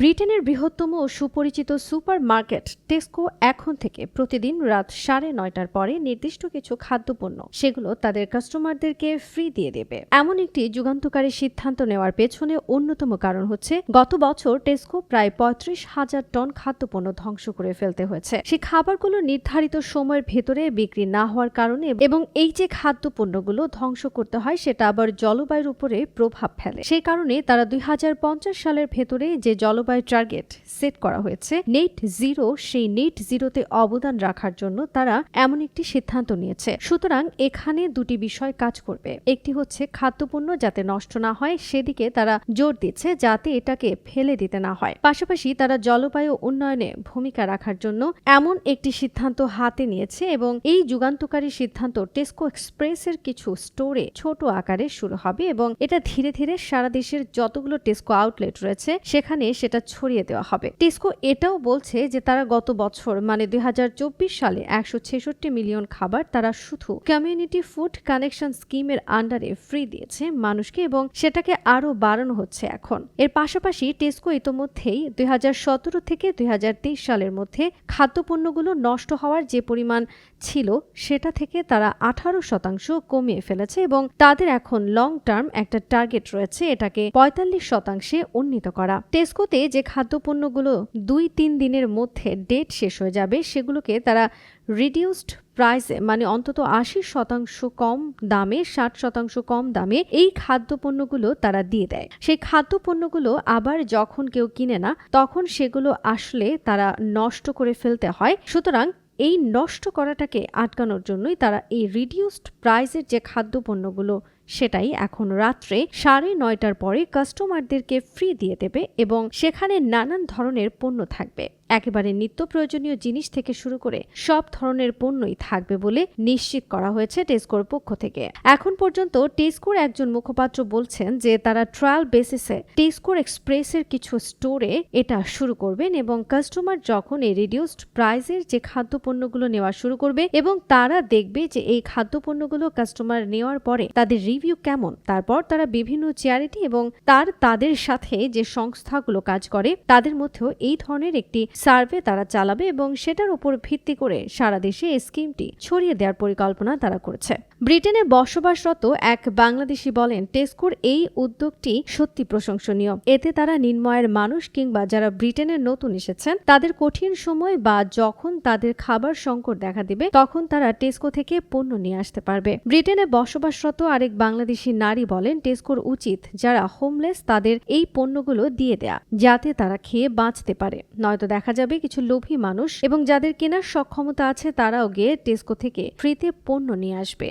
ব্রিটেনের বৃহত্তম ও সুপরিচিত সুপার মার্কেট টেস্কো এখন থেকে প্রতিদিন রাত সাড়ে নয়টার পরে নির্দিষ্ট কিছু খাদ্যপণ্য, সেগুলো তাদের কাস্টমারদেরকে ফ্রি দিয়ে দেবে। এমন একটি যুগান্তকারী সিদ্ধান্ত নেওয়ার পেছনে অন্যতম কারণ হচ্ছে, গত বছর টেস্কো প্রায় পঁয়ত্রিশ হাজার টন খাদ্যপণ্য ধ্বংস করে ফেলতে হয়েছে। সেই খাবারগুলো নির্ধারিত সময়ের ভেতরে বিক্রি না হওয়ার কারণে এবং এই যে খাদ্যপণ্যগুলো ধ্বংস করতে হয়, সেটা আবার জলবায়ুর উপরে প্রভাব ফেলে। সেই কারণে তারা দুই হাজার পঞ্চাশ সালের ভেতরে যে জলবায়ু টার্গেট সেট করা হয়েছে। নেট জিরো, সেই নেট জিরোতে অবদান রাখার জন্য তারা এমন একটি সিদ্ধান্ত নিয়েছে। সুতরাং এখানে দুটি বিষয় কাজ করবে। একটি হচ্ছে খাদ্যপণ্য যাতে নষ্ট না হয়, সেদিকে তারা জোর দিচ্ছে যাতে এটাকে ফেলে দিতে না হয়। পাশাপাশি তারা জলবায়ু উন্নয়নে ভূমিকা রাখার জন্য এমন একটি সিদ্ধান্ত হাতে নিয়েছে এবং এই যুগান্তকারী সিদ্ধান্ত টেস্কো এক্সপ্রেসের কিছু স্টোরে ছোট আকারে শুরু হবে এবং এটা ধীরে ধীরে সারা দেশের যতগুলো টেস্কো আউটলেট রয়েছে, সেখানে সেটা ছড়িয়ে দেওয়া হবে। টেস্কো এটাও বলছে যে তারা গত বছর মানে দুই সালে একশো ছেষট্টি মিলিয়ন খাবার তারা শুধু কমিউনিটি ফুড কানেকশন স্কিমের আন্ডারে ফ্রি দিয়েছে মানুষকে এবং সেটাকে আরও বাড়ানো হচ্ছে এখন। এর পাশাপাশি টেস্কো ইতোমধ্যেই দু হাজার সতেরো থেকে দুই সালের মধ্যে খাদ্যপণ্যগুলো নষ্ট হওয়ার যে পরিমাণ ছিল, সেটা থেকে তারা আঠারো শতাংশ কমিয়ে ফেলেছে এবং তাদের এখন লং টার্ম একটা টার্গেট রয়েছে, এটাকে পঁয়তাল্লিশ শতাংশে উন্নীত করা। টেস্কোতে যে খাদ্যপণ্যগুলো দুই তিন দিনের মধ্যে ডেট শেষ হয়ে যাবে, সেগুলোকে তারা রিডিউসড প্রাইসে মানে অন্তত আশি শতাংশ কম দামে, ষাট শতাংশ কম দামে এই খাদ্যপণ্যগুলো তারা দিয়ে দেয়। সেই খাদ্যপণ্যগুলো আবার যখন কেউ কিনে না, তখন সেগুলো আসলে তারা নষ্ট করে ফেলতে হয়। সুতরাং এই নষ্ট করাটাকে আটকানোর জন্যই তারা এই রিডিউসড প্রাইসের যে খাদ্যপণ্যগুলো সেটাই এখন রাত্রে সাড়ে নয়টার পরে কাস্টমারদেরকে ফ্রি দিয়ে দেবে এবং সেখানে নানান ধরনের পণ্য থাকবে। একেবারে নিত্য প্রয়োজনীয় জিনিস থেকে শুরু করে সব ধরনের পণ্যই থাকবে বলে নিশ্চিত করা হয়েছে টেস্কোর পক্ষ থেকে। এখন পর্যন্ত টেস্কোর একজন মুখপাত্র বলছেন যে তারা ট্রায়াল বেসিসে টেস্কোর এক্সপ্রেসের কিছু স্টোরে এটা শুরু করবেন এবং কাস্টমার যখন এই রিডিউসড প্রাইসের যে খাদ্যপণ্যগুলো নেওয়া শুরু করবে এবং তারা দেখবে যে এই খাদ্যপণ্যগুলো কাস্টমার নেওয়ার পরে তাদের রিভিউ কেমন, তারপর তারা বিভিন্ন চ্যারিটি এবং তার তাদের সাথে যে সংস্থাগুলো কাজ করে তাদের মধ্যেও এই ধরনের একটি সার্ভে তারা চালাবে এবং সেটার উপর ভিত্তি করে সারা দেশে এই স্কিমটি ছড়িয়ে দেওয়ার পরিকল্পনা তারা করেছে। ব্রিটেনে বসবাসরত এক বাংলাদেশি বলেন, টেস্কোর এই উদ্যোগটি সত্যি প্রশংসনীয়। এতে তারা নির্ময়ের মানুষ কিংবা যারা ব্রিটেনে নতুন এসেছেন, তাদের কঠিন সময় বা যখন তাদের খাবার সংকট দেখা দিবে, তখন তারা টেস্কো থেকে পণ্য নিয়ে আসতে পারবে। ব্রিটেনে বসবাসরত আরেক বাংলাদেশি নারী বলেন, টেস্কোর উচিত যারা হোমলেস তাদের এই পণ্যগুলো দিয়ে দেয়া, যাতে তারা খেয়ে বাঁচতে পারে। নয়তো দেখা যাবে কিছু লোভী মানুষ এবং যাদের কেনার সক্ষমতা আছে তারাও গিয়ে টেস্কো থেকে ফ্রিতে পণ্য নিয়ে আসবে।